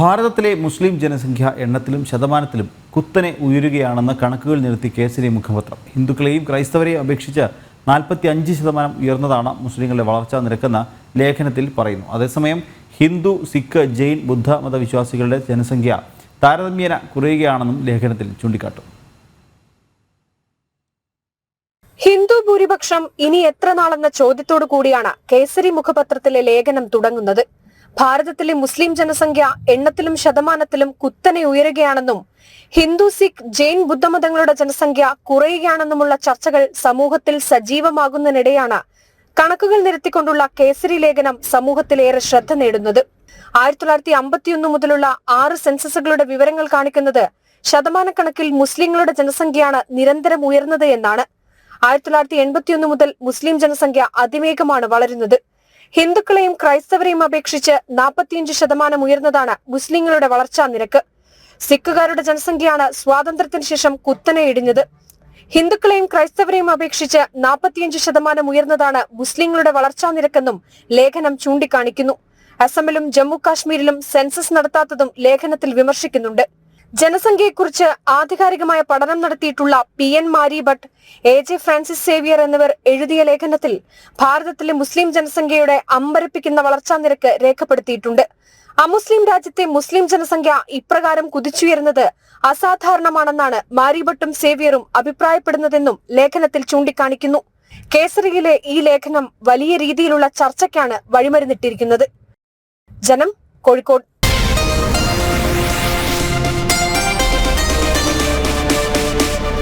ഭാരതത്തിലെ മുസ്ലിം ജനസംഖ്യ എണ്ണത്തിലും ശതമാനത്തിലും കുത്തനെ ഉയരുകയാണെന്ന് കണക്കുകൾ നിരത്തി കേസരി മുഖപത്രം. ഹിന്ദുക്കളെയും ക്രൈസ്തവരെയും അപേക്ഷിച്ച് നാൽപ്പത്തി അഞ്ച് ശതമാനം ഉയർന്നതാണ് മുസ്ലിങ്ങളുടെ വളർച്ചാ നിരക്കെന്ന് ലേഖനത്തിൽ പറയുന്നു. അതേസമയം ഹിന്ദു സിഖ് ജെയിൻ ബുദ്ധ മതവിശ്വാസികളുടെ ജനസംഖ്യ താരതമ്യേന കുറയുകയാണെന്നും ലേഖനത്തിൽ ചൂണ്ടിക്കാട്ടും ഹിന്ദു ഭൂരിപക്ഷം ഇനി എത്ര നാളെന്ന ചോദ്യത്തോടു കൂടിയാണ് കേസരി മുഖപത്രത്തിലെ ലേഖനം തുടങ്ങുന്നത്. ഭാരതത്തിലെ മുസ്ലിം ജനസംഖ്യ എണ്ണത്തിലും ശതമാനത്തിലും കുത്തനെ ഉയരുകയാണെന്നും ഹിന്ദു സിഖ് ജെയിൻ ബുദ്ധമതങ്ങളുടെ ജനസംഖ്യ കുറയുകയാണെന്നുമുള്ള ചർച്ചകൾ സമൂഹത്തിൽ സജീവമാകുന്നതിനിടെയാണ് കണക്കുകൾ നിരത്തിക്കൊണ്ടുള്ള കേസരി ലേഖനം സമൂഹത്തിലേറെ ശ്രദ്ധ നേടുന്നത്. ആയിരത്തി തൊള്ളായിരത്തി അമ്പത്തിയൊന്ന് മുതലുള്ള ആറ് സെൻസസുകളുടെ വിവരങ്ങൾ കാണിക്കുന്നത് ശതമാനക്കണക്കിൽ മുസ്ലിങ്ങളുടെ ജനസംഖ്യയാണ് നിരന്തരം ഉയർന്നത് എന്നാണ്. ആയിരത്തി തൊള്ളായിരത്തി എൺപത്തിയൊന്ന് മുതൽ മുസ്ലിം ജനസംഖ്യ അതിവേഗമാണ് വളരുന്നത്. ഹിന്ദുക്കളെയും ക്രൈസ്തവരെയും അപേക്ഷിച്ച് നാൽപ്പത്തിയഞ്ച് ശതമാനം ഉയർന്നതാണ് മുസ്ലിങ്ങളുടെ വളർച്ചാ നിരക്ക്. സിഖുകാരുടെ ജനസംഖ്യയാണ് സ്വാതന്ത്ര്യത്തിന് ശേഷം കുത്തനെ ഇടിഞ്ഞത്. ഹിന്ദുക്കളെയും ക്രൈസ്തവരെയും അപേക്ഷിച്ച് നാൽപ്പത്തിയഞ്ച് ശതമാനം ഉയർന്നതാണ് മുസ്ലിങ്ങളുടെ വളർച്ചാ നിരക്കെന്നും ലേഖനം ചൂണ്ടിക്കാണിക്കുന്നു. അസമിലും ജമ്മു കാശ്മീരിലും സെൻസസ് നടത്താത്തതും ലേഖനത്തിൽ വിമർശിക്കുന്നുണ്ട്. ജനസംഖ്യയെക്കുറിച്ച് ആധികാരികമായ പഠനം നടത്തിയിട്ടുള്ള P N Mari Bhatt A J Francis Xavier എന്നിവർ എഴുതിയ ലേഖനത്തിൽ ഭാരതത്തിലെ മുസ്ലിം ജനസംഖ്യയുടെ അമ്പരപ്പിക്കുന്ന വളർച്ചാ നിരക്ക് രേഖപ്പെടുത്തിയിട്ടുണ്ട്. അമുസ്ലിം രാജ്യത്തെ മുസ്ലിം ജനസംഖ്യ ഇപ്രകാരം കുതിച്ചുയരുന്നത് അസാധാരണമാണെന്നാണ് മാരിഭട്ടും സേവിയറും അഭിപ്രായപ്പെടുന്നതെന്നും ലേഖനത്തിൽ ചൂണ്ടിക്കാണിക്കുന്നു. കേസരിയിലെ ഈ ലേഖനം വലിയ രീതിയിലുള്ള ചർച്ചയ്ക്കാണ് വഴിമരുന്നിട്ടിരിക്കുന്നത്. ജനം കോഴിക്കോട്.